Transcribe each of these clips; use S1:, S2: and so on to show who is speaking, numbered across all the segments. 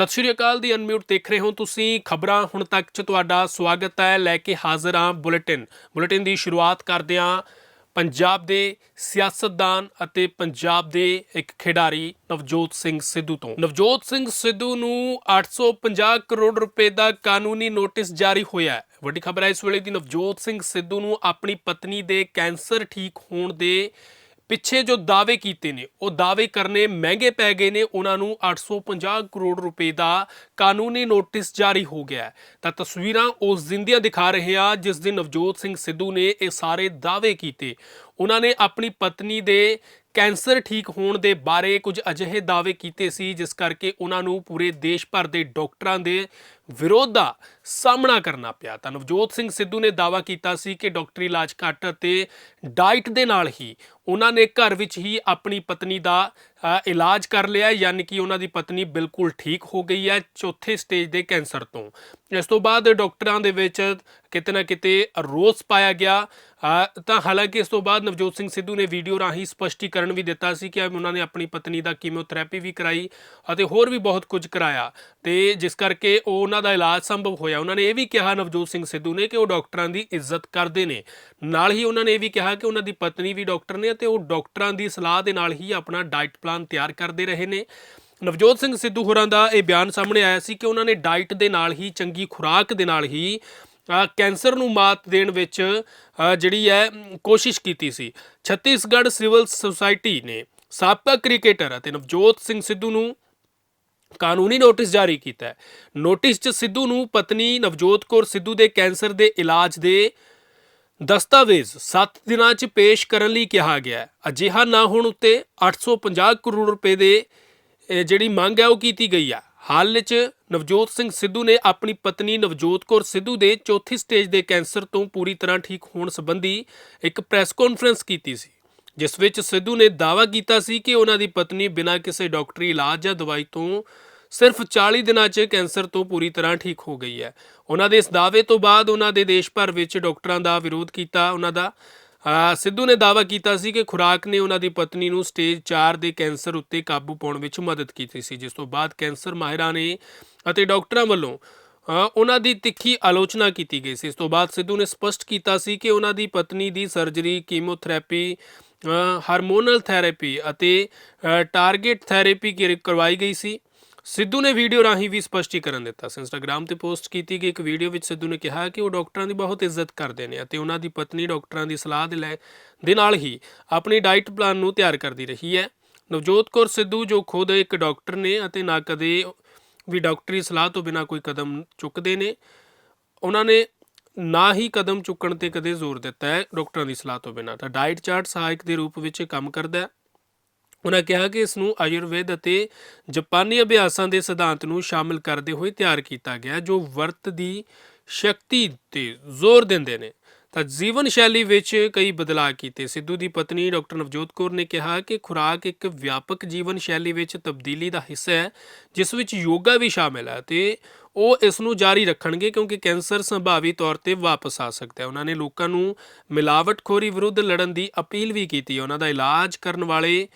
S1: ਸਤਿ ਸ਼੍ਰੀ ਅਕਾਲ ਦੀ ਅਨਮਿਊਟ ਦੇਖ ਰਹੇ ਹੋ ਤੁਸੀਂ। ਖਬਰਾਂ ਹੁਣ ਤੱਕ ਚ ਤੁਹਾਡਾ ਸਵਾਗਤ ਹੈ। ਲੈ ਕੇ ਹਾਜ਼ਰ ਹਾਂ ਬੁਲੇਟਿਨ। ਬੁਲੇਟਿਨ ਦੀ ਸ਼ੁਰੂਆਤ ਕਰਦੇ ਹਾਂ। ਪੰਜਾਬ ਦੇ ਸਿਆਸਤਦਾਨ ਅਤੇ ਪੰਜਾਬ ਦੇ ਇੱਕ ਖਿਡਾਰੀ ਨਵਜੋਤ ਸਿੰਘ ਸਿੱਧੂ ਤੋਂ। ਨਵਜੋਤ ਸਿੰਘ ਸਿੱਧੂ ਨੂੰ 850 ਕਰੋੜ ਰੁਪਏ ਦਾ ਕਾਨੂੰਨੀ ਨੋਟਿਸ ਜਾਰੀ ਹੋਇਆ ਹੈ। ਵੱਡੀ ਖਬਰ ਹੈ, ਇਸ ਵੇਲੇ ਦੀ ਨਵਜੋਤ ਸਿੰਘ ਸਿੱਧੂ ਨੂੰ ਆਪਣੀ ਪਤਨੀ ਦੇ ਕੈਂਸਰ ਠੀਕ ਹੋਣ ਦੇ ਪਿੱਛੇ ਜੋ ਦਾਅਵੇ ਕੀਤੇ ਨੇ, ਉਹ ਦਾਅਵੇ ਕਰਨੇ ਮਹਿੰਗੇ ਪੈ ਗਏ ਨੇ। ਉਹਨਾਂ ਨੂੰ 850 ਕਰੋੜ ਰੁਪਏ ਦਾ ਕਾਨੂੰਨੀ ਨੋਟਿਸ ਜਾਰੀ ਹੋ ਗਿਆ ਹੈ। ਤਾਂ ਤਸਵੀਰਾਂ ਉਸ ਦਿਨ ਦੀਆਂ ਦਿਖਾ ਰਹੇ ਹਾਂ, ਜਿਸ ਦਿਨ ਨਵਜੋਤ ਸਿੰਘ ਸਿੱਧੂ ਨੇ ਇਹ ਸਾਰੇ ਦਾਅਵੇ ਕੀਤੇ। ਉਹਨਾਂ ਨੇ ਆਪਣੀ ਪਤਨੀ ਦੇ ਕੈਂਸਰ ਠੀਕ ਹੋਣ ਦੇ ਬਾਰੇ ਕੁਝ ਅਜਿਹੇ ਦਾਅਵੇ ਕੀਤੇ ਸੀ, ਜਿਸ ਕਰਕੇ ਉਹਨਾਂ ਨੂੰ ਪੂਰੇ ਦੇਸ਼ ਭਰ ਦੇ ਡਾਕਟਰਾਂ ਦੇ ਵਿਰੋਧ ਦਾ ਸਾਹਮਣਾ ਕਰਨਾ ਪਿਆ। ਤਾਂ ਨਵਜੋਤ ਸਿੰਘ ਸਿੱਧੂ ਨੇ ਦਾਅਵਾ ਕੀਤਾ ਸੀ ਕਿ ਡਾਕਟਰੀ ਇਲਾਜ ਘੱਟ ਅਤੇ ਡਾਈਟ ਦੇ ਨਾਲ ਹੀ ਉਹਨਾਂ ਨੇ ਘਰ ਵਿੱਚ ਹੀ ਆਪਣੀ ਪਤਨੀ ਦਾ ਇਲਾਜ ਕਰ ਲਿਆ ਯਾਨੀ ਕਿ ਉਹਨਾਂ ਦੀ ਪਤਨੀ ਬਿਲਕੁਲ ਠੀਕ ਹੋ ਗਈ ਹੈ ਚੌਥੇ ਸਟੇਜ ਦੇ ਕੈਂਸਰ ਤੋਂ। ਇਸ ਤੋਂ ਬਾਅਦ ਡਾਕਟਰਾਂ ਦੇ ਵਿੱਚ ਕਿਤੇ ਨਾ ਕਿਤੇ ਰੋਸ ਪਾਇਆ ਗਿਆ। ਤਾਂ ਹਾਲਾਂਕਿ ਇਸ ਤੋਂ ਬਾਅਦ ਨਵਜੋਤ ਸਿੰਘ ਸਿੱਧੂ ਨੇ ਵੀਡੀਓ ਰਾਹੀਂ ਸਪਸ਼ਟੀਕਰਨ ਵੀ ਦਿੱਤਾ ਸੀ ਕਿ ਉਹਨਾਂ ਨੇ ਆਪਣੀ ਪਤਨੀ ਦਾ ਕੀਮੋਥੈਰੇਪੀ ਵੀ ਕਰਾਈ ਅਤੇ ਹੋਰ ਵੀ ਬਹੁਤ ਕੁਝ ਕਰਾਇਆ। ਤੇ ਜਿਸ ਕਰਕੇ ਉਹ ਉਹਨਾਂ ਦਾ ਇਲਾਜ ਸੰਭਵ ਹੋਇਆ। ਉਹਨਾਂ ਨੇ ਇਹ ਵੀ ਕਿਹਾ ਨਵਜੋਤ ਸਿੰਘ ਸਿੱਧੂ ਨੇ ਕਿ ਉਹ ਡਾਕਟਰਾਂ ਦੀ ਇੱਜ਼ਤ ਕਰਦੇ ਨੇ। ਨਾਲ ਹੀ ਉਹਨਾਂ ਨੇ ਇਹ ਵੀ ਕਿਹਾ ਕਿ ਉਹਨਾਂ ਦੀ ਪਤਨੀ ਵੀ ਡਾਕਟਰ ਨੇ ਅਤੇ ਉਹ ਡਾਕਟਰਾਂ ਦੀ ਸਲਾਹ ਦੇ ਨਾਲ ਹੀ ਆਪਣਾ ਡਾਈਟ ਪਲਾਨ ਤਿਆਰ ਕਰਦੇ ਰਹੇ ਨੇ। ਨਵਜੋਤ ਸਿੰਘ ਸਿੱਧੂ ਹੋਰਾਂ ਦਾ ਇਹ ਬਿਆਨ ਸਾਹਮਣੇ ਆਇਆ ਸੀ ਕਿ ਉਹਨਾਂ ਨੇ ਡਾਈਟ ਦੇ ਨਾਲ ਹੀ ਚੰਗੀ ਖੁਰਾਕ ਦੇ ਨਾਲ ਹੀ ਕੈਂਸਰ ਨੂੰ ਮਾਤ ਦੇਣ ਵਿੱਚ ਜਿਹੜੀ ਹੈ, ਕੋਸ਼ਿਸ਼ ਕੀਤੀ ਸੀ। ਛੱਤੀਸਗੜ੍ਹ ਸਿਵਲ ਸੁਸਾਇਟੀ ਨੇ ਸਾਬਕਾ ਕ੍ਰਿਕਟਰ ਅਤੇ ਨਵਜੋਤ ਸਿੰਘ ਸਿੱਧੂ ਨੂੰ ਕਾਨੂੰਨੀ ਨੋਟਿਸ ਜਾਰੀ ਕੀਤਾ ਹੈ। ਨੋਟਿਸ 'ਚ ਸਿੱਧੂ ਨੂੰ ਪਤਨੀ ਨਵਜੋਤ ਕੌਰ ਸਿੱਧੂ ਦੇ ਕੈਂਸਰ ਦੇ ਇਲਾਜ ਦੇ ਦਸਤਾਵੇਜ਼ 7 ਦਿਨਾਂ 'ਚ ਪੇਸ਼ ਕਰਨ ਲਈ ਕਿਹਾ ਗਿਆ ਹੈ। ਅਜਿਹਾ ਨਾ ਹੋਣ ਉੱਤੇ 850 ਕਰੋੜ ਰੁਪਏ ਦੇ ਇਹ ਜਿਹੜੀ ਮੰਗ ਹੈ ਉਹ ਕੀਤੀ ਗਈ ਹੈ। ਹਾਲ 'ਚ ਨਵਜੋਤ ਸਿੰਘ ਸਿੱਧੂ ਨੇ ਆਪਣੀ ਪਤਨੀ ਨਵਜੋਤ ਕੌਰ ਸਿੱਧੂ ਦੇ ਚੌਥੀ ਸਟੇਜ ਦੇ ਕੈਂਸਰ ਤੋਂ ਪੂਰੀ ਤਰ੍ਹਾਂ ਠੀਕ ਹੋਣ ਸੰਬੰਧੀ ਇੱਕ ਪ੍ਰੈਸ ਕਾਨਫਰੰਸ ਕੀਤੀ ਸੀ। ਜਿਸ ਵਿੱਚ ਸਿੱਧੂ ਨੇ ਦਾਅਵਾ ਕੀਤਾ ਸੀ ਕਿ ਉਹਨਾਂ ਦੀ ਪਤਨੀ ਬਿਨਾਂ ਕਿਸੇ ਡਾਕਟਰੀ ਇਲਾਜ ਜਾਂ ਦਵਾਈ ਤੋਂ ਸਿਰਫ 40 ਦਿਨਾਂ 'ਚ ਕੈਂਸਰ ਤੋਂ ਪੂਰੀ ਤਰ੍ਹਾਂ ਠੀਕ ਹੋ ਗਈ ਹੈ। ਉਹਨਾਂ ਦੇ ਇਸ ਦਾਅਵੇ ਤੋਂ ਬਾਅਦ ਉਹਨਾਂ ਦੇ ਦੇਸ਼ ਭਰ ਵਿੱਚ ਡਾਕਟਰਾਂ ਦਾ ਵਿਰੋਧ ਕੀਤਾ ਉਹਨਾਂ ਦਾ। ਸਿੱਧੂ ਨੇ ਦਾਅਵਾ ਕੀਤਾ ਸੀ ਕਿ ਖੁਰਾਕ ਨੇ ਉਹਨਾਂ ਦੀ ਪਤਨੀ ਨੂੰ ਸਟੇਜ 4 ਦੇ ਕੈਂਸਰ ਉੱਤੇ ਕਾਬੂ ਪਾਉਣ ਵਿੱਚ ਮਦਦ ਕੀਤੀ ਸੀ। ਜਿਸ ਤੋਂ ਬਾਅਦ ਕੈਂਸਰ ਮਾਹਿਰਾਂ ਨੇ ਅਤੇ ਡਾਕਟਰਾਂ ਵੱਲੋਂ ਉਹਨਾਂ ਦੀ ਤਿੱਖੀ ਆਲੋਚਨਾ ਕੀਤੀ ਗਈ ਸੀ। ਇਸ ਤੋਂ ਬਾਅਦ ਸਿੱਧੂ ਨੇ ਸਪਸ਼ਟ ਕੀਤਾ ਸੀ ਕਿ ਉਹਨਾਂ ਦੀ ਪਤਨੀ ਦੀ ਸਰਜਰੀ ਕੀਮੋਥੈਰੇਪੀ ਹਾਰਮੋਨਲ ਥੈਰੇਪੀ ਅਤੇ ਟਾਰਗੇਟ ਥੈਰੇਪੀ ਕੀ- ਕਰਵਾਈ ਗਈ ਸੀ। ਸਿੱਧੂ ਨੇ ਵੀਡੀਓ ਰਾਹੀਂ ਵੀ ਸਪਸ਼ਟੀਕਰਨ ਦਿੱਤਾ ਸੀ। ਇੰਸਟਾਗ੍ਰam ਤੇ ਪੋਸਟ ਕੀਤੀ ਗਈ ਇੱਕ ਵੀਡੀਓ ਵਿੱਚ ਸਿੱਧੂ ਨੇ ਕਿਹਾ ਕਿ ਉਹ ਡਾਕਟਰਾਂ ਦੀ ਬਹੁਤ ਇੱਜ਼ਤ ਕਰਦੇ ਨੇ ਅਤੇ ਉਹਨਾਂ ਦੀ ਪਤਨੀ ਡਾਕਟਰਾਂ ਦੀ ਸਲਾਹ ਦੇ ਲੈ, ਦੇ ਨਾਲ ਹੀ ਆਪਣੀ ਡਾਈਟ ਪਲਾਨ ਨੂੰ ਤਿਆਰ ਕਰਦੀ ਰਹੀ ਹੈ। ਨਵਜੋਤ ਕੌਰ ਸਿੱਧੂ, ਜੋ ਖੁਦ ਇੱਕ ਡਾਕਟਰ ਨੇ ਅਤੇ ਨਾ ਕਦੇ ਵੀ ਡਾਕਟਰੀ ਸਲਾਹ ਤੋਂ ਬਿਨਾਂ ਕੋਈ ਕਦਮ ਚੁੱਕਦੇ ਨੇ, ਉਹਨਾਂ ਨੇ ਨਾ ਹੀ ਕਦਮ ਚੁੱਕਣ ਤੇ ਕਦੇ ਜ਼ੋਰ ਦਿੱਤਾ ਹੈ। ਡਾਕਟਰਾਂ ਦੀ ਸਲਾਹ ਤੋਂ ਬਿਨਾਂ ਤਾਂ ਡਾਈਟ ਚਾਰਟ ਸਹਾਇਕ ਦੇ ਰੂਪ ਵਿੱਚ ਕੰਮ ਕਰਦਾ ਹੈ। ਉਹਨਾਂ ਕਿਹਾ ਕਿ ਇਸ ਨੂੰ ਆਯੁਰਵੇਦ ਅਤੇ ਜਾਪਾਨੀ ਅਭਿਆਸਾਂ ਦੇ ਸਿਧਾਂਤ ਨੂੰ ਸ਼ਾਮਿਲ ਕਰਦੇ ਹੋਏ ਤਿਆਰ ਕੀਤਾ ਗਿਆ ਜੋ ਵਰਤ ਦੀ ਸ਼ਕਤੀ ਤੇ ਜ਼ੋਰ ਦਿੰਦੇ ਨੇ। ਤਾਂ ਜੀਵਨ ਸ਼ੈਲੀ ਵਿੱਚ ਕਈ ਬਦਲਾਅ ਕੀਤੇ। ਸਿੱਧੂ ਦੀ ਪਤਨੀ ਡਾਕਟਰ ਨਵਜੋਤ ਕੌਰ ਨੇ ਕਿਹਾ ਕਿ ਖੁਰਾਕ ਇੱਕ ਵਿਆਪਕ ਜੀਵਨ ਸ਼ੈਲੀ ਵਿੱਚ ਤਬਦੀਲੀ ਦਾ ਹਿੱਸਾ ਹੈ, ਜਿਸ ਵਿੱਚ ਯੋਗਾ ਵੀ ਸ਼ਾਮਿਲ ਹੈ ਤੇ ਉਹ ਇਸ ਨੂੰ ਜਾਰੀ ਰੱਖਣਗੇ ਕਿਉਂਕਿ ਕੈਂਸਰ ਸੰਭਾਵੀ ਤੌਰ ਤੇ ਵਾਪਸ ਆ ਸਕਦਾ ਹੈ। ਉਹਨਾਂ ਨੇ ਲੋਕਾਂ ਨੂੰ ਮਿਲਾਵਟਖੋਰੀ ਵਿਰੁੱਧ ਲੜਨ ਦੀ ਅਪੀਲ ਵੀ ਕੀਤੀ ਉਹਨਾਂ ਦਾ ਇਲਾਜ ਕਰਨ ਵਾਲੇ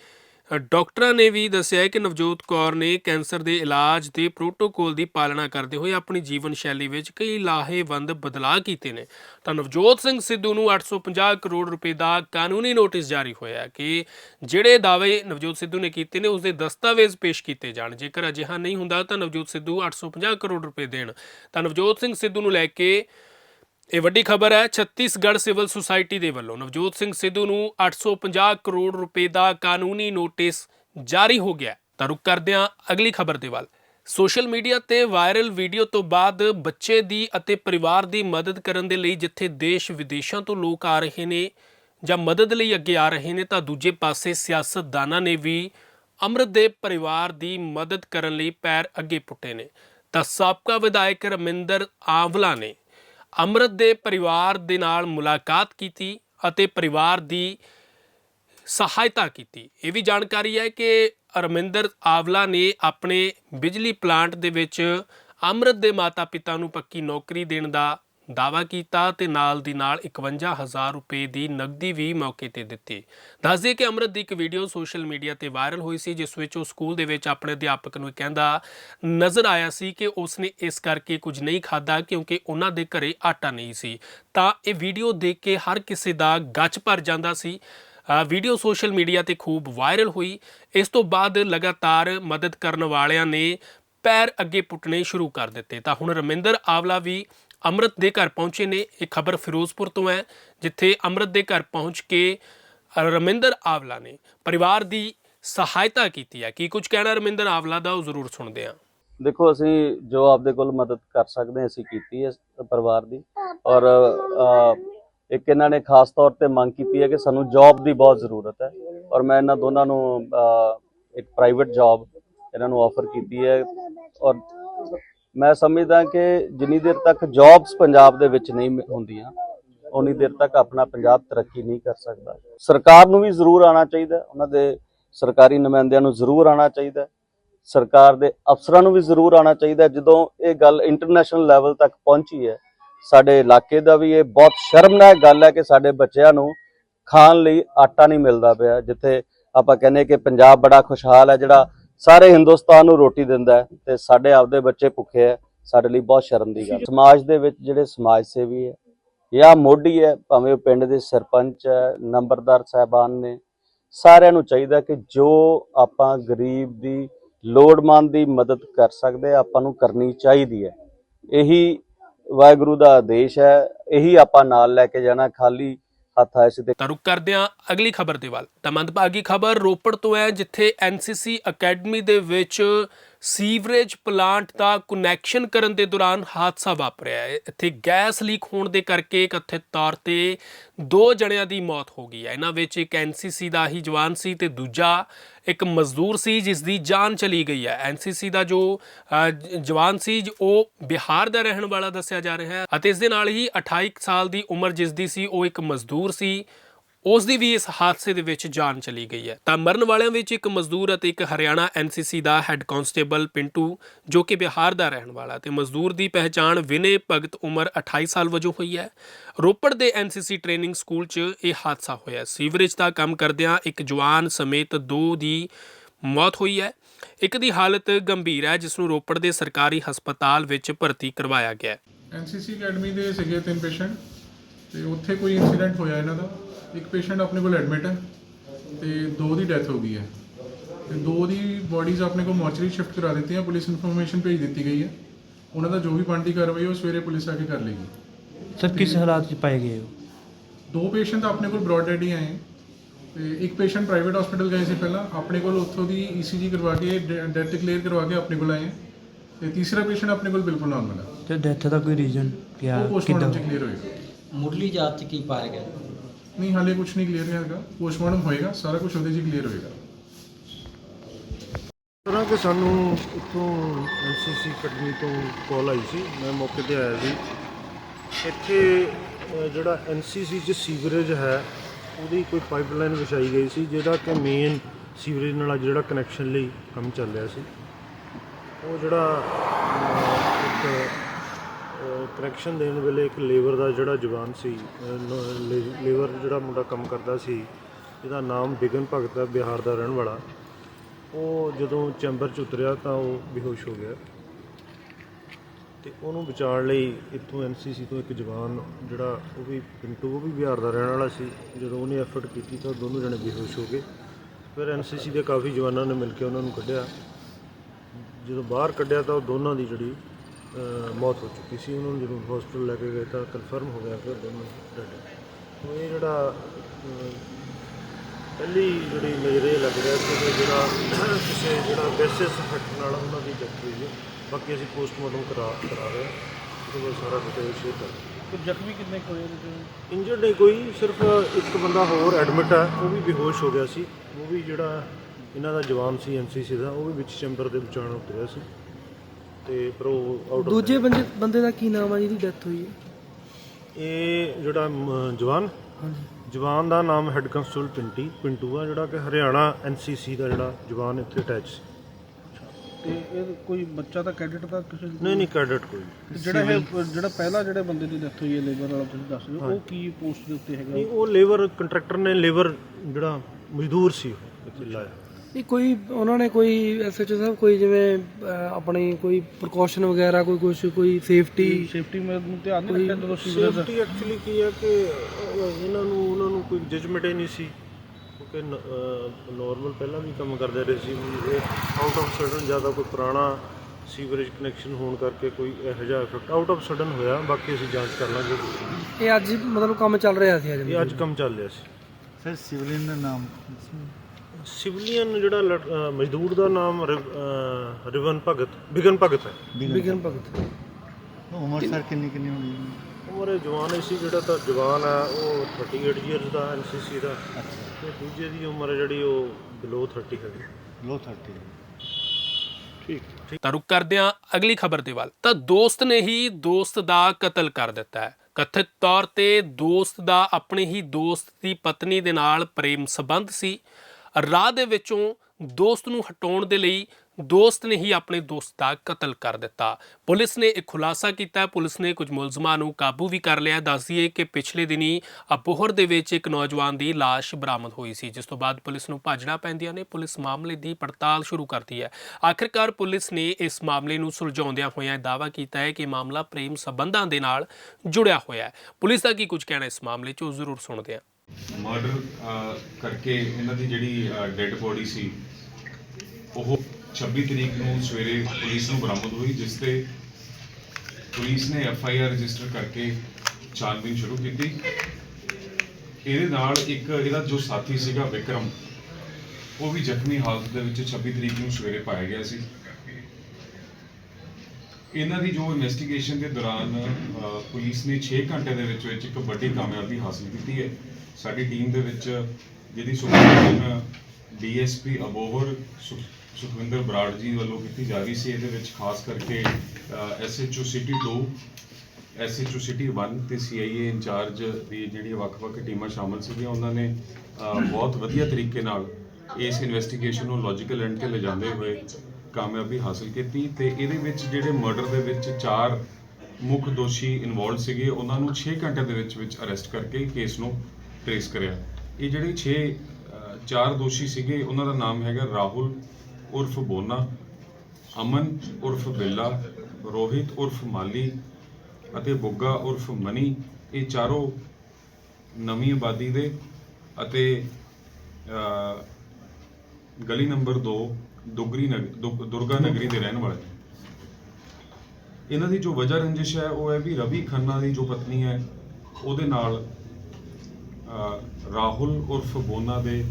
S1: ਡਾਕਟਰਾਂ ਨੇ ਵੀ ਦੱਸਿਆ ਹੈ ਕਿ ਨਵਜੋਤ ਕੌਰ ਨੇ ਕੈਂਸਰ ਦੇ ਇਲਾਜ ਦੇ ਪ੍ਰੋਟੋਕੋਲ ਦੀ ਪਾਲਣਾ ਕਰਦੇ ਹੋਏ ਆਪਣੀ ਜੀਵਨ ਸ਼ੈਲੀ ਵਿੱਚ ਕਈ ਲਾਹੇਵੰਦ ਬਦਲਾਅ ਕੀਤੇ ਨੇ। ਤਾਂ ਨਵਜੋਤ ਸਿੰਘ ਸਿੱਧੂ ਨੂੰ 850 ਕਰੋੜ ਰੁਪਏ ਦਾ ਕਾਨੂੰਨੀ ਨੋਟਿਸ ਜਾਰੀ ਹੋਇਆ ਕਿ ਜਿਹੜੇ ਦਾਅਵੇ ਨਵਜੋਤ ਸਿੱਧੂ ਨੇ ਕੀਤੇ ਨੇ ਉਸ ਦੇ ਦਸਤਾਵੇਜ਼ ਪੇਸ਼ ਕੀਤੇ ਜਾਣ। ਜੇਕਰ ਅਜਿਹਾ ਨਹੀਂ ਹੁੰਦਾ ਤਾਂ ਨਵਜੋਤ ਸਿੱਧੂ 850 ਕਰੋੜ ਰੁਪਏ ਦੇਣ। ਤਾਂ ਨਵਜੋਤ ਸਿੰਘ ਸਿੱਧੂ ਨੂੰ ਲੈ ਕੇ ਇਹ ਵੱਡੀ ਖਬਰ ਹੈ, ਛੱਤੀਸਗੜ੍ਹ ਸਿਵਲ ਸੁਸਾਇਟੀ ਦੇ ਵੱਲੋਂ ਨਵਜੋਤ ਸਿੰਘ ਸਿੱਧੂ ਨੂੰ 850 ਕਰੋੜ ਰੁਪਏ ਦਾ ਕਾਨੂੰਨੀ ਨੋਟਿਸ ਜਾਰੀ ਹੋ ਗਿਆ ਤਾਂ ਰੁਕ ਕਰਦੇ ਹਾਂ ਅਗਲੀ ਖਬਰ ਦੇ ਵੱਲ। ਸੋਸ਼ਲ ਮੀਡੀਆ ਤੇ ਵਾਇਰਲ ਵੀਡੀਓ ਤੋਂ ਬਾਅਦ ਬੱਚੇ ਦੀ ਅਤੇ ਪਰਿਵਾਰ ਦੀ ਮਦਦ ਕਰਨ ਦੇ ਲਈ ਜਿੱਥੇ ਦੇਸ਼ ਵਿਦੇਸ਼ਾਂ ਤੋਂ ਲੋਕ ਆ ਰਹੇ ਨੇ ਜਾਂ ਮਦਦ ਲਈ ਅੱਗੇ ਆ ਰਹੇ ਨੇ, ਤਾਂ ਦੂਜੇ ਪਾਸੇ ਸਿਆਸਤਦਾਨਾਂ ਨੇ ਵੀ ਅੰਮ੍ਰਿਤ ਦੇ ਪਰਿਵਾਰ ਦੀ ਮਦਦ ਕਰਨ ਲਈ ਪੈਰ ਅੱਗੇ ਪੁੱਟੇ ਨੇ। ਤਾਂ ਸਾਬਕਾ ਵਿਧਾਇਕ ਰਮਿੰਦਰ ਆਵਲਾ ਨੇ ਅੰਮ੍ਰਿਤ ਦੇ ਪਰਿਵਾਰ ਦੇ ਨਾਲ ਮੁਲਾਕਾਤ ਕੀਤੀ ਅਤੇ ਪਰਿਵਾਰ ਦੀ ਸਹਾਇਤਾ ਕੀਤੀ। ਇਹ ਵੀ ਜਾਣਕਾਰੀ ਹੈ ਕਿ ਅਰਮਿੰਦਰ ਆਵਲਾ ਨੇ ਆਪਣੇ ਬਿਜਲੀ ਪਲਾਂਟ ਦੇ ਵਿੱਚ ਅੰਮ੍ਰਿਤ ਦੇ ਮਾਤਾ-ਪਿਤਾ ਨੂੰ ਪੱਕੀ ਨੌਕਰੀ ਦੇਣ ਦਾ ਦਾਵਾ ਕੀਤਾ ਤੇ ਨਾਲ ਦੀ ਨਾਲ 51000 ਰੁਪਏ ਦੀ ਨਕਦੀ ਵੀ ਮੌਕੇ ਤੇ ਦਿੱਤੀ। ਦੱਸਦੇ ਕਿ ਅਮਰਤ ਦੀ ਇੱਕ ਵੀਡੀਓ ਸੋਸ਼ਲ ਮੀਡੀਆ ਤੇ ਵਾਇਰਲ ਹੋਈ ਸੀ, ਜਿਸ ਵਿੱਚ ਉਹ ਸਕੂਲ ਦੇ ਵਿੱਚ ਆਪਣੇ ਅਧਿਆਪਕ ਨੂੰ ਕਹਿੰਦਾ, ਨਜ਼ਰ ਆਇਆ ਸੀ ਕਿ ਉਸਨੇ ਇਸ ਕਰਕੇ ਕੁਝ ਨਹੀਂ ਖਾਦਾ ਕਿਉਂਕਿ ਉਹਨਾਂ ਦੇ ਘਰੇ ਆਟਾ ਨਹੀਂ ਸੀ। ਤਾਂ ਇਹ ਵੀਡੀਓ ਦੇਖ ਕੇ ਹਰ ਕਿਸੇ ਦਾ ਗੱਚ ਭਰ ਜਾਂਦਾ ਸੀ। ਵੀਡੀਓ ਸੋਸ਼ਲ ਮੀਡੀਆ ਤੇ ਖੂਬ ਵਾਇਰਲ ਹੋਈ। ਇਸ ਤੋਂ ਬਾਅਦ ਲਗਾਤਾਰ ਮਦਦ ਕਰਨ ਵਾਲਿਆਂ ਨੇ ਪੈਰ ਅੱਗੇ ਪੁੱਟਣੇ ਸ਼ੁਰੂ ਕਰ ਦਿੱਤੇ। ਤਾਂ ਹੁਣ ਰਮਿੰਦਰ ਆਵਲਾ ਵੀ ਅੰਮ੍ਰਿਤ ਦੇ ਘਰ ਪਹੁੰਚੇ ਨੇ। ਇਹ ਖਬਰ ਫਿਰੋਜ਼ਪੁਰ ਤੋਂ ਹੈ, ਜਿੱਥੇ ਅੰਮ੍ਰਿਤ ਦੇ ਘਰ ਪਹੁੰਚ ਕੇ ਰਮਿੰਦਰ ਆਵਲਾ ਨੇ ਪਰਿਵਾਰ ਦੀ ਸਹਾਇਤਾ ਕੀਤੀ ਹੈ। ਕੀ ਕੁਝ ਕਹਿਣਾ ਰਮਿੰਦਰ ਆਵਲਾ ਦਾ, ਉਹ ਜ਼ਰੂਰ ਸੁਣਦੇ ਹਾਂ।
S2: ਦੇਖੋ, ਅਸੀਂ ਜੋ ਆਪਦੇ ਕੋਲ ਮਦਦ ਕਰ ਸਕਦੇ ਹਾਂ, ਅਸੀਂ ਕੀਤੀ ਹੈ ਪਰਿਵਾਰ ਦੀ। ਔਰ ਇੱਕ ਇਹਨਾਂ ਨੇ ਖਾਸ ਤੌਰ ਤੇ ਮੰਗ ਕੀਤੀ ਹੈ ਕਿ ਸਾਨੂੰ ਜੌਬ ਦੀ ਬਹੁਤ ਜ਼ਰੂਰਤ ਹੈ। ਔਰ ਮੈਂ ਇਹਨਾਂ ਦੋਨਾਂ ਨੂੰ ਇੱਕ ਪ੍ਰਾਈਵੇਟ ਜੌਬ ਇਹਨਾਂ ਨੂੰ ਆਫਰ ਕੀਤੀ ਹੈ। ਔਰ ਮੈਂ ਸਮਝਦਾ ਕਿ ਜਿੰਨੀ ਦੇਰ ਤੱਕ ਜੌਬਸ ਪੰਜਾਬ ਦੇ ਵਿੱਚ ਨਹੀਂ ਹੁੰਦੀਆਂ ਉਨੀ ਦੇਰ ਤੱਕ ਆਪਣਾ ਪੰਜਾਬ ਤਰੱਕੀ ਨਹੀਂ ਕਰ ਸਕਦਾ। ਸਰਕਾਰ ਨੂੰ ਵੀ ਜ਼ਰੂਰ ਆਉਣਾ ਚਾਹੀਦਾ, ਉਹਨਾਂ ਦੇ ਸਰਕਾਰੀ ਨੁਮਾਇੰਦਿਆਂ ਨੂੰ ਜ਼ਰੂਰ ਆਉਣਾ ਚਾਹੀਦਾ। ਸਰਕਾਰ ਦੇ ਅਫਸਰਾਂ ਨੂੰ ਵੀ ਜ਼ਰੂਰ ਆਉਣਾ ਚਾਹੀਦਾ, ਜਦੋਂ ਇਹ ਗੱਲ ਇੰਟਰਨੈਸ਼ਨਲ ਲੈਵਲ ਤੱਕ ਪਹੁੰਚੀ ਹੈ। ਸਾਡੇ ਇਲਾਕੇ ਦਾ ਵੀ ਇਹ ਬਹੁਤ ਸ਼ਰਮਨਾਕ ਗੱਲ ਹੈ ਕਿ ਸਾਡੇ ਬੱਚਿਆਂ ਨੂੰ ਖਾਣ ਲਈ ਆਟਾ ਨਹੀਂ ਮਿਲਦਾ ਪਿਆ, ਜਿੱਥੇ ਆਪਾਂ ਕਹਿੰਦੇ ਕਿ ਪੰਜਾਬ ਬੜਾ ਖੁਸ਼ਹਾਲ ਹੈ, ਜਿਹੜਾ ਸਾਰੇ ਹਿੰਦੁਸਤਾਨ ਨੂੰ ਰੋਟੀ ਦਿੰਦਾ ਹੈ ਤੇ ਸਾਡੇ ਆਪਦੇ ਬੱਚੇ ਭੁੱਖੇ ਹੈ, ਸਾਡੇ ਲਈ ਬਹੁਤ ਸ਼ਰਮ ਦੀ ਗੱਲ ਸਮਾਜ ਦੇ ਵਿੱਚ ਜਿਹੜੇ ਸਮਾਜ ਸੇਵੀ ਹੈ ਜਾਂ ਮੋਢੀ ਹੈ, ਭਾਵੇਂ ਉਹ ਪਿੰਡ ਦੇ ਸਰਪੰਚ ਹੈ, ਨੰਬਰਦਾਰ ਸਾਹਿਬਾਨ ਨੇ, ਸਾਰਿਆਂ ਨੂੰ ਚਾਹੀਦਾ ਕਿ ਜੋ ਆਪਾਂ ਗਰੀਬ ਦੀ ਲੋੜਮੰਦ ਦੀ ਮਦਦ ਕਰ ਸਕਦੇ ਆਪਾਂ ਨੂੰ ਕਰਨੀ ਚਾਹੀਦੀ ਹੈ। ਇਹੀ ਵਾਹਿਗੁਰੂ ਦਾ ਆਦੇਸ਼ ਹੈ, ਇਹੀ ਆਪਾਂ ਨਾਲ ਲੈ ਕੇ ਜਾਣਾ, ਖਾਲੀ ਹੱਥ ਆਏ ਸੀ ਤੇ
S1: ਤਾਂ ਕਰਦੇ ਹਾਂ ਅਗਲੀ ਖਬਰ ਦੇ ਵੱਲ। ਤਾਂ ਮੰਦਭਾਗੀ ਖਬਰ ਰੋਪੜ ਤੋਂ ਹੈ, ਜਿੱਥੇ ਐਨਸੀਸੀ ਅਕੈਡਮੀ ਦੇ ਵਿੱਚ ਸੀਵਰੇਜ ਪਲਾਂਟ ਦਾ ਕਨੈਕਸ਼ਨ ਕਰਨ ਦੇ ਦੌਰਾਨ ਹਾਦਸਾ ਵਾਪਰਿਆ ਹੈ। ਇੱਥੇ ਗੈਸ ਲੀਕ ਹੋਣ ਦੇ ਕਰਕੇ ਕਥਿਤ ਤੌਰ ਤੇ ਦੋ ਜਣਿਆਂ ਦੀ ਮੌਤ ਹੋ ਗਈ ਹੈ। ਇਹਨਾਂ ਵਿੱਚ ਇੱਕ ਐਨਸੀਸੀ ਦਾ ਹੀ ਜਵਾਨ ਸੀ ਤੇ ਦੂਜਾ ਇੱਕ ਮਜ਼ਦੂਰ ਸੀ, ਜਿਸ ਦੀ ਜਾਨ ਚਲੀ ਗਈ ਹੈ। ਐਨਸੀਸੀ ਦਾ ਜੋ ਜਵਾਨ ਸੀ, ਜ- ਉਹ ਬਿਹਾਰ ਦਾ ਰਹਿਣ ਵਾਲਾ ਦੱਸਿਆ ਜਾ ਰਿਹਾ ਹੈ ਅਤੇ ਇਸ ਦੇ ਨਾਲ ਹੀ 28 ਕੁ ਸਾਲ ਦੀ ਉਮਰ ਜਿਸ ਦੀ ਸੀ, ਉਹ ਇੱਕ ਮਜ਼ਦੂਰ ਸੀ। ਉਸ ਦੀ ਵੀ ਇਸ ਹਾਦਸੇ ਦੇ ਵਿੱਚ ਜਾਨ ਚਲੀ ਗਈ ਹੈ। ਤਾਂ ਮਰਨ ਵਾਲਿਆਂ ਵਿੱਚ ਇੱਕ ਮਜ਼ਦੂਰ ਅਤੇ ਇੱਕ ਹਰਿਆਣਾ ਐਨਸੀਸੀ ਦਾ ਹੈੱਡ ਕਾਂਸਟੇਬਲ ਪਿੰਟੂ, ਜੋ ਕਿ ਬਿਹਾਰ ਦਾ ਰਹਿਣ ਵਾਲਾ ਤੇ ਮਜ਼ਦੂਰ ਦੀ ਪਹਿਚਾਣ ਵਿਨੇ ਭਗਤ ਉਮਰ 28 ਸਾਲ ਵਜੋਂ ਹੋਈ ਹੈ। ਰੋਪੜ ਦੇ ਐਨਸੀਸੀ ਟ੍ਰੇਨਿੰਗ ਸਕੂਲ 'ਚ ਇਹ ਹਾਦਸਾ ਹੋਇਆ। ਸੀਵਰੇਜ ਦਾ ਕੰਮ ਕਰਦਿਆਂ ਇੱਕ ਜਵਾਨ ਸਮੇਤ ਦੋ ਦੀ ਮੌਤ ਹੋਈ ਹੈ। ਇੱਕ ਦੀ ਹਾਲਤ ਗੰਭੀਰ ਹੈ, ਜਿਸ ਨੂੰ ਰੋਪੜ ਦੇ ਸਰਕਾਰੀ ਹਸਪਤਾਲ ਵਿੱਚ ਭਰਤੀ ਕਰਵਾਇਆ ਗਿਆ ਹੈ।
S3: ਐਨਸੀਸੀ ਅਕੈਡਮੀ ਦੇ ਸੀਗੇ ਤਿੰਨ ਪੇਸ਼ੈਂਟ। ਤੇ ਉੱਥੇ ਕੋਈ ਇਨਸੀਡੈਂਟ ਹੋਇਆ ਇਹਨਾਂ ਦਾ। ਇੱਕ ਪੇਸ਼ੈਂਟ ਆਪਣੇ ਕੋਲ ਐਡਮਿਟ ਹੈ ਤੇ ਦੋ ਦੀ ਡੈਥ ਹੋ ਗਈ ਹੈ। ਤੇ ਦੋ ਦੀ ਬੋਡੀਜ਼ ਆਪਣੇ ਕੋਲ ਮੋਰਚਰੀ ਸ਼ਿਫਟ ਕਰਾ ਦਿੱਤੀਆਂ ਪੁਲਿਸ ਇਨਫੋਰਮੇਸ਼ਨ ਭੇਜ ਦਿੱਤੀ ਗਈ ਹੈ। ਉਹਨਾਂ ਦਾ ਜੋ ਵੀ ਬਣਦੀ ਕਾਰਵਾਈ ਉਹ ਸਵੇਰੇ ਪੁਲਿਸ ਆ ਕੇ ਕਰ ਲੇਗੀ
S4: ਸਰ ਕਿਸ ਹਾਲਾਤ 'ਚ ਪਾਏ ਗਏ ਹੋ?
S3: ਦੋ ਪੇਸ਼ੈਂਟ ਆਪਣੇ ਕੋਲ ਬ੍ਰੌਡ ਡੈਡ ਆਏ ਹੈ। ਤੇ ਇੱਕ ਪੇਸ਼ੈਂਟ ਪ੍ਰਾਈਵੇਟ ਹਸਪੀਟਲ ਗਏ ਸੀ ਪਹਿਲਾਂ। ਆਪਣੇ ਕੋਲ ਉੱਥੋਂ ਦੀ ਈਸੀਜੀ ਕਰਵਾ ਕੇ ਡੈਥ ਡਿਕਲੇਅਰ ਕਰਵਾ ਕੇ ਆਪਣੇ ਕੋਲ ਆਏ ਹੈ। ਤੇ ਤੀਸਰਾ ਪੇਸ਼ੈਂਟ ਆਪਣੇ ਕੋਲ ਬਿਲਕੁਲ ਨਾਰਮਲ ਹੈ।
S4: ਤੇ ਡੈਥ ਦਾ ਕੋਈ ਰੀਜ਼ਨ ਕਿਆ
S3: ਉਹ
S4: ਕਿੱਦਾਂ?
S3: ਪੋਸਟਮਾਰਟਮ ਚ ਕਲੀਅਰ ਹੋਏਗਾ।
S5: ਮੁੱਢਲੀ ਜਾਂਚ 'ਚ ਕੀ ਪਾਇਆ ਗਿਆ?
S3: ਨਹੀਂ ਹਾਲੇ ਕੁਝ ਨਹੀਂ ਕਲੀਅਰ ਹੈਗਾ। ਪੋਸਟਮਾਰਟਮ ਹੋਏਗਾ ਸਾਰਾ ਕੁਝ ਉਹਦੇ 'ਚ ਕਲੀਅਰ ਹੋਏਗਾ।
S6: ਤਰ੍ਹਾਂ ਕਿ ਸਾਨੂੰ ਉੱਥੋਂ ਐਨਸੀਸੀ ਅਕੈਡਮੀ ਤੋਂ ਕਾਲ ਆਈ ਸੀ। ਮੈਂ ਮੌਕੇ ਤੇ ਆਇਆ ਸੀ। ਇੱਥੇ ਅਹ, ਜਿਹੜਾ ਐਨਸੀਸੀ ਚ ਸੀਵਰੇਜ ਹੈ ਉਹਦੀ ਕੋਈ ਪਾਈਪਲਾਈਨ ਵਿਛਾਈ ਗਈ ਸੀ ਜਿਹੜਾ ਕਿ ਮੇਨ ਸੀਵਰੇਜ ਨਾਲ ਜਿਹੜਾ ਕਨੈਕਸ਼ਨ ਲਈ ਕੰਮ ਚੱਲ ਰਿਹਾ ਸੀ। ਉਹ ਜਿਹੜਾ ਅਹ, ਇੱਕ ਕਰੈਕਸ਼ਨ ਦੇਣ ਵੇਲੇ ਇੱਕ ਲੇਬਰ ਦਾ ਜਿਹੜਾ ਜਵਾਨ ਸੀ ਲੇਬਰ ਜਿਹੜਾ ਮੁੰਡਾ ਕੰਮ ਕਰਦਾ ਸੀ ਇਹਦਾ ਨਾਮ ਬਿਗਨ ਭਗਤ ਹੈ, ਬਿਹਾਰ ਦਾ ਰਹਿਣ ਵਾਲਾ। ਉਹ ਜਦੋਂ ਚੈਂਬਰ 'ਚ ਉਤਰਿਆ ਤਾਂ ਉਹ ਬੇਹੋਸ਼ ਹੋ ਗਿਆ ਤੇ ਉਹਨੂੰ ਬਚਾਉਣ ਲਈ ਇੱਥੋਂ ਐਨਸੀਸੀ ਤੋਂ ਇੱਕ ਜਵਾਨ ਜਿਹੜਾ ਉਹ ਵੀ ਪਿੰਟੂ, ਉਹ ਵੀ ਬਿਹਾਰ ਦਾ ਰਹਿਣ ਵਾਲਾ ਸੀ। ਜਦੋਂ ਉਹਨੇ ਐਫਰਟ ਕੀਤੀ ਤਾਂ ਦੋਨੋਂ ਜਣੇ ਬੇਹੋਸ਼ ਹੋ ਗਏ। ਫਿਰ ਐਨਸੀਸੀ ਦੇ ਕਾਫੀ ਜਵਾਨਾਂ ਨੇ ਮਿਲ ਕੇ ਉਹਨਾਂ ਨੂੰ ਕੱਢਿਆ। ਜਦੋਂ ਬਾਹਰ ਕੱਢਿਆ ਤਾਂ ਉਹ ਦੋਨਾਂ ਦੀ ਜਿਹੜੀ ਮੌਤ ਹੋ ਚੁੱਕੀ ਸੀ। ਉਹਨਾਂ ਨੂੰ ਜਦੋਂ ਹਸਪੀਟਲ ਲੈ ਕੇ ਗਏ ਤਾਂ ਕਨਫਰਮ ਹੋ ਗਿਆ ਕਿ ਉਹ ਦੋਨੋਂ ਡੈਡ ਉਹ ਇਹ ਜਿਹੜਾ ਪਹਿਲੀ ਜਿਹੜੀ ਨਜ਼ਰ ਇਹ ਲੱਗ ਰਿਹਾ ਸੀ ਕਿ ਜਿਹੜਾ ਕਿਸੇ ਜਿਹੜਾ ਵੈਸਸ ਫੈਕਟ ਨਾਲ ਉਹਨਾਂ ਦੀ ਡੈਥ ਹੋਈ ਹੈ। ਬਾਕੀ ਅਸੀਂ ਪੋਸਟਮਾਰਟਮ ਕਰਾ ਕਰਾ ਰਹੇ ਹਾਂ। ਬਾਅਦ ਸਾਰਾ ਡਿਟੇਲ ਸ਼ੇਅਰ ਕਰ
S4: ਜ਼ਖਮੀ ਕਿੰਨੇ ਹੋਏ
S6: ਇੰਜਰਡ ਨਹੀਂ ਕੋਈ ਸਿਰਫ ਇੱਕ ਬੰਦਾ ਹੋਰ ਐਡਮਿਟ ਹੈ। ਉਹ ਵੀ ਬੇਹੋਸ਼ ਹੋ ਗਿਆ ਸੀ। ਉਹ ਵੀ ਜਿਹੜਾ ਇਹਨਾਂ ਦਾ ਜਵਾਨ ਸੀ ਐਨਸੀਸੀ ਦਾ ਉਹ ਵੀ ਵਿੱਚ ਚੈਂਬਰ ਦੇ ਵਿਚਾਣ ਉਤਰਿਆ ਸੀ। ਤੇ ਪਰ ਉਹ ਆਊਟ
S7: ਦੂਜੇ ਬੰਦੇ ਬੰਦੇ ਦਾ ਕੀ ਨਾਮ ਆ ਜਿਹਦੀ ਡੈਥ ਹੋਈ ਹੈ?
S6: ਇਹ ਜਿਹੜਾ ਮ, ਜਵਾਨ? ਜਵਾਨ ਦਾ ਨਾਮ ਹੈੱਡ ਕਨਸਟੇਬਲ ਪਿੰਟੀ ਪਿੰਟੂ ਆ ਜਿਹੜਾ ਕਿ ਹਰਿਆਣਾ ਐਨਸੀਸੀ ਦਾ ਜਿਹੜਾ ਜਵਾਨ ਇੱਥੇ ਅਟੈਚ ਸੀ।
S5: ਤੇ ਇਹ ਕੋਈ ਬੱਚਾ ਤਾਂ ਕੈਡਿਟ ਦਾ ਕਿਸੇ
S6: ਨਹੀਂ ਨਹੀਂ ਕੈਡਟ ਕੋਈ ਨਹੀਂ।
S5: ਜਿਹੜਾ ਇਹ ਜਿਹੜਾ ਪਹਿਲਾ ਜਿਹੜੇ ਬੰਦੇ ਦੀ ਡੈਥ ਹੋਈ ਹੈ ਲੇਬਰ ਵਾਲਾ ਤੁਸੀਂ ਦੱਸ ਹੋ ਉਹ ਕੀ ਪੋਸਟ ਦੇ ਉੱਤੇ ਹੈਗਾ?
S6: ਨਹੀਂ ਉਹ ਲੇਬਰ ਕੰਟਰੈਕਟਰ ਨੇ ਲੇਬਰ ਜਿਹੜਾ ਮਜ਼ਦੂਰ ਸੀ ਉਹ ਇੱਥੇ ਲਾਇਆ।
S7: ਇਹ ਕੋਈ ਉਹਨਾਂ ਨੇ ਕੋਈ ਐਸਐਚਓ ਸਾਹਿਬ ਕੋਈ ਜਿਵੇਂ ਅਹ, ਆਪਣੀ ਕੋਈ ਪ੍ਰੀਕਾਸ਼ਨ ਵਗੈਰਾ ਕੋਈ ਕੁਝ ਕੋਈ ਸੇਫਟੀ
S5: ਸੇਫਟੀ ਮੈਂ ਨੂੰ ਧਿਆਨ ਨਹੀਂ ਰੱਖਿਆ ਜਦੋਂ ਸੀਵਰੇਜ ਦਾ।
S6: ਸੇਫਟੀ ਐਕਚੁਅਲੀ ਕੀ ਹੈ ਕਿ ਅਹ, ਇਹਨਾਂ ਨੂੰ ਉਹਨਾਂ ਨੂੰ ਕੋਈ ਜਜਮੈਂਟ ਹੀ ਨਹੀਂ ਸੀ ਕਿਉਂਕਿ ਨਾਰਮਲ ਪਹਿਲਾਂ ਵੀ ਕੰਮ ਕਰਦੇ ਰਹੇ ਸੀ ਵੀ ਇਹ ਆਊਟ ਆਫ ਸਡਨ ਜ਼ਿਆਦਾ ਕੋਈ ਪੁਰਾਣਾ ਸੀਵਰੇਜ ਕਨੈਕਸ਼ਨ ਹੋਣ ਕਰਕੇ ਕੋਈ ਇਹੋ ਜਿਹਾ ਇਫੈਕਟ ਆਊਟ ਆਫ ਸਡਨ ਹੋਇਆ ਬਾਕੀ ਅਸੀਂ ਜਾਂਚ ਕਰ ਲਾਂਗੇ।
S7: ਇਹ ਅੱਜ ਮਤਲਬ ਕੰਮ ਚੱਲ ਰਿਹਾ ਸੀ ਅੱਜ
S6: ਇਹ ਅੱਜ ਕੰਮ ਚੱਲ ਰਿਹਾ ਸੀ।
S8: ਸਰ ਸਿਵਲਿਨ ਦਾ ਨਾਮ
S6: ਸਿਵਲੀਅਨ ਜਿਹੜਾ ਲੜ- ਅਹ, ਮਜ਼ਦੂਰ ਦਾ ਨਾਮ ਰਿਵ- ਅਹ, ਰਿਵਨ ਭਗਤ ਬਿਗਨ ਭਗਤ ਹੈ।
S7: ਬਿਗਨ ਭਗਤ।
S8: ਉਮਰ ਸਰ ਕਿੰਨੀ ਕਿੰਨੀ ਹੋਣੀ
S6: ਉਮਰ ਇਹ ਜਵਾਨ ਹੀ ਸੀ ਜਿਹੜਾ ਤਾਂ ਜਵਾਨ ਹੈ ਉਹ 38 ਇਅਰਸ ਦਾ ਐਨਸੀਸੀ ਦਾ। ਤੇ ਦੂਜੇ ਦੀ ਉਮਰ ਹੈ ਜਿਹੜੀ ਉਹ ਬਿਲੋ 30 ਹੈਗੀ।
S8: ਲੋ 30
S1: ਤਾਂ ਰੁਕ ਕਰਦੇ ਹਾਂ ਅਗਲੀ ਖਬਰ ਦੇ ਵੱਲ। ਤਾਂ ਦੋਸਤ ਨੇ ਹੀ ਦੋਸਤ ਦਾ ਕਤਲ ਕਰ ਦਿੱਤਾ ਹੈ। ਕਥਿਤ ਤੌਰ ਤੇ ਦੋਸਤ ਦਾ ਆਪਣੇ ਹੀ ਦੋਸਤ ਦੀ ਪਤਨੀ ਦੇ ਨਾਲ ਪ੍ਰੇਮ ਸੰਬੰਧ ਸੀ। ਰਾਹ ਦੇ ਵਿੱਚੋਂ ਦੋਸਤ ਨੂੰ ਹਟਾਉਣ ਦੇ ਲਈ ਦੋਸਤ ਨੇ ਹੀ ਆਪਣੇ ਦੋਸਤ ਦਾ ਕਤਲ ਕਰ ਦਿੱਤਾ। ਪੁਲਿਸ ਨੇ ਇੱਕ ਖੁਲਾਸਾ ਕੀਤਾ। ਪੁਲਿਸ ਨੇ ਕੁਝ ਮੁਲਜ਼ਮਾਂ ਨੂੰ ਕਾਬੂ ਵੀ ਕਰ ਲਿਆ। ਦੱਸਦੀਏ ਕਿ ਪਿਛਲੇ ਦਿਨੀ ਅਪੋਹਰ ਦੇ ਵਿੱਚ ਇੱਕ ਨੌਜਵਾਨ ਦੀ ਲਾਸ਼ ਬਰਾਮਦ ਹੋਈ ਸੀ, ਜਿਸ ਤੋਂ ਬਾਅਦ ਪੁਲਿਸ ਨੂੰ ਭਾਜਣਾ ਪੈਂਦੀਆਂ ਨੇ ਪੁਲਿਸ ਮਾਮਲੇ ਦੀ ਪੜਤਾਲ ਸ਼ੁਰੂ ਕਰਦੀ ਹੈ। ਆਖਿਰਕਾਰ ਪੁਲਿਸ ਨੇ ਇਸ ਮਾਮਲੇ ਨੂੰ ਸੁਲਝਾਉਂਦਿਆਂ ਹੋਇਆਂ ਦਾਅਵਾ ਕੀਤਾ ਹੈ ਕਿ ਮਾਮਲਾ ਪ੍ਰੇਮ ਸੰਬੰਧਾਂ ਦੇ ਨਾਲ ਜੁੜਿਆ ਹੋਇਆ ਹੈ। ਪੁਲਿਸ ਦਾ ਕੀ ਕੁਝ ਕਹਿਣਾ ਇਸ ਮਾਮਲੇ 'ਚ ਉਹ ਜ਼ਰੂਰ ਸੁਣਦੇ ਹਾਂ।
S9: ਮਰਡਰ ਕਰਕੇ ਇਹਨਾਂ ਦੀ ਜਿਹੜੀ ਡੈੱਡ ਬੋਡੀ ਸੀ, ਉਹ 26 ਤਰੀਕ ਨੂੰ ਸਵੇਰੇ ਪੁਲਿਸ ਨੂੰ ਬਰਾਮਦ ਹੋਈ, ਜਿਸ ਤੇ ਪੁਲਿਸ ਨੇ ਐਫ ਆਈ ਆਰ ਰਜਿਸਟਰ ਕਰਕੇ ਛਾਨਬੀਨ ਸ਼ੁਰੂ ਕੀਤੀ। ਇਹਦੇ ਨਾਲ ਇੱਕ ਇਹਦਾ ਜੋ ਸਾਥੀ ਸੀਗਾ, ਵਿਕਰਮ, ਉਹ ਵੀ ਜ਼ਖਮੀ ਹਾਲਤ ਦੇ ਵਿੱਚ 26 ਤਰੀਕ ਨੂੰ ਸਵੇਰੇ ਪਾਇਆ ਗਿਆ ਸੀ। ਇਹਨਾਂ ਦੀ ਜੋ ਇਨਵੈਸਟੀਗੇਸ਼ਨ ਦੇ ਦੌਰਾਨ ਪੁਲਿਸ ਨੇ 6 ਘੰਟੇ ਦੇ ਵਿੱਚ ਵਿੱਚ ਇੱਕ ਵੱਡੀ ਕਾਮਯਾਬੀ ਹਾਸਲ ਕੀਤੀ ਹੈ। ਸਾਡੀ ਟੀਮ ਦੇ ਵਿੱਚ ਜਿਹਦੀ ਸੁਪਰਵਿਜ਼ਨ ਡੀਐਸਪੀ ਅਬੋਹਰ ਸੁਖ- ਸੁਖਵਿੰਦਰ ਬਰਾੜ ਜੀ ਵੱਲੋਂ ਕੀਤੀ ਜਾ ਰਹੀ ਸੀ, ਇਹਦੇ ਵਿੱਚ ਖਾਸ ਕਰਕੇ ਐਸਐਚਓ ਸਿਟੀ 2 ਐਸਐਚਓ ਸਿਟੀ 1 ਤੇ ਸੀਆਈਏ ਇੰਚਾਰਜ ਦੀ ਜਿਹੜੀ ਵੱਖ-ਵੱਖ ਟੀਮਾਂ ਸ਼ਾਮਲ ਸੀਗੀਆਂ, ਉਹਨਾਂ ਨੇ ਬਹੁਤ ਵਧੀਆ ਤਰੀਕੇ ਨਾਲ ਇਸ ਇਨਵੈਸਟੀਗੇਸ਼ਨ ਨੂੰ ਲੌਜੀਕਲ ਐਂਡ ਤੇ ਲਿਜਾਂਦੇ ਹੋਏ ਕਾਮਯਾਬੀ ਹਾਸਲ ਕੀਤੀ ਤੇ ਇਹਦੇ ਵਿੱਚ ਜਿਹੜੇ ਮਰਡਰ ਦੇ ਵਿੱਚ ਚਾਰ ਮੁੱਖ ਦੋਸ਼ੀ ਇਨਵੋਲਡ ਸੀਗੇ, ਉਹਨਾਂ ਨੂੰ 6 ਘੰਟੇ ਦੇ ਵਿੱਚ ਵਿੱਚ ਅਰੈਸਟ ਕਰਕੇ ਕੇਸ ਨੂੰ ਟ੍ਰੇਸ ਕਰਿਆ। ਇਹ ਜਿਹੜੇ 6 ਚਾਰ ਦੋਸ਼ੀ ਸੀਗੇ, ਉਹਨਾਂ ਦਾ ਨਾਮ ਹੈਗਾ ਰਾਹੁਲ, ਉਰਫ ਬੋਨਾ, ਅਮਨ, ਉਰਫ ਬਿੱਲਾ, ਰੋਹਿਤ, ਉਰਫ ਮਾਲੀ ਅਤੇ ਬੁੱਗਾ, ਉਰਫ ਮਨੀ। ਇਹ ਚਾਰੋਂ ਨਵੀਂ ਆਬਾਦੀ ਦੇ ਅਤੇ ਗਲੀ ਨੰਬਰ 2 ਦੁਗਰੀ ਨਗ ਦੁਗ- ਦੁਰਗਾ ਨਗਰੀ ਦੇ ਰਹਿਣ ਵਾਲੇ ਇਹਨਾਂ ਦੀ ਜੋ ਵਜ੍ਹਾ ਰੰਜਿਸ਼ ਹੈ, ਉਹ ਹੈ ਵੀ ਰਵੀ ਖੰਨਾ ਦੀ ਜੋ ਪਤਨੀ ਹੈ, ਉਹਦੇ ਨਾਲ ਰਾਹੁਲ ਉਰਫ ਬੋਨਾ ਦੇ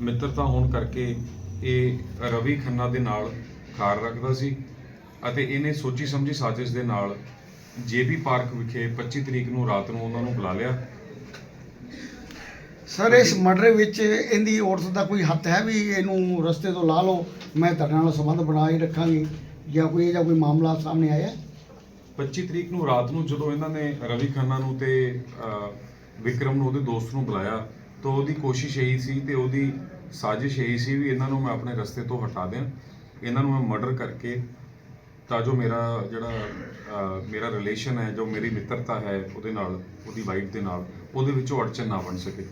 S9: ਮਿੱਤਰਤਾ ਹੋਣ ਕਰਕੇ ਇਹ ਰਵੀ ਖੰਨਾ ਦੇ ਨਾਲ ਖਾਰ ਰੱਖਦਾ ਸੀ ਅਤੇ ਇਹਨੇ ਸੋਚੀ ਸਮਝੀ ਸਾਜ਼ਿਸ਼ ਦੇ ਨਾਲ ਜੇਬੀ ਪਾਰਕ ਵਿਖੇ 25 ਤਰੀਕ ਨੂੰ ਰਾਤ ਨੂੰ ਉਹਨਾਂ ਨੂੰ ਬੁਲਾ ਲਿਆ।
S10: ਸਰ ਇਸ ਮਰਡਰ ਵਿੱਚ ਇਹਦੀ ਔਰਤ ਦਾ ਕੋਈ ਹੱਥ ਹੈ ਵੀ ਇਹਨੂੰ ਰਸਤੇ ਤੋਂ ਲਾ ਲਓ ਮੈਂ ਤੁਹਾਡੇ ਨਾਲ ਸੰਬੰਧ ਬਣਾ ਹੀ ਰੱਖਾਂਗੀ ਜਾਂ ਕੋਈ ਇਹ ਜਾਂ ਕੋਈ ਮਾਮਲਾ ਸਾਹਮਣੇ ਆਇਆ?
S9: 25 ਤਰੀਕ ਨੂੰ ਰਾਤ ਨੂੰ ਜਦੋਂ ਇਹਨਾਂ ਨੇ ਰਵੀ ਖੰਨਾ ਨੂੰ ਤੇ ਵਿਕਰਮ ਨੂੰ ਉਹਦੇ ਦੋਸਤ ਨੂੰ ਬੁਲਾਇਆ ਤਾਂ ਉਹਦੀ ਕੋਸ਼ਿਸ਼ ਇਹੀ ਸੀ ਤੇ ਉਹਦੀ ਸਾਜ਼ਿਸ਼ ਇਹੀ ਸੀ ਵੀ ਇਹਨਾਂ ਨੂੰ ਮੈਂ ਆਪਣੇ ਰਸਤੇ ਤੋਂ ਹਟਾ ਦਿਆਂ ਇਹਨਾਂ ਨੂੰ ਮੈਂ ਮਰਡਰ ਕਰਕੇ ਤਾਂ ਜੋ ਮੇਰਾ ਜਿਹੜਾ ਮੇਰਾ ਰਿਲੇਸ਼ਨ ਹੈ ਜੋ ਮੇਰੀ ਮਿੱਤਰਤਾ ਹੈ ਉਹਦੇ ਨਾਲ ਉਹਦੀ ਵਾਈਫ ਦੇ ਨਾਲ ਉਹਦੇ ਵਿੱਚੋਂ ਅੜਚਨ ਨਾ ਬਣ ਸਕੇ।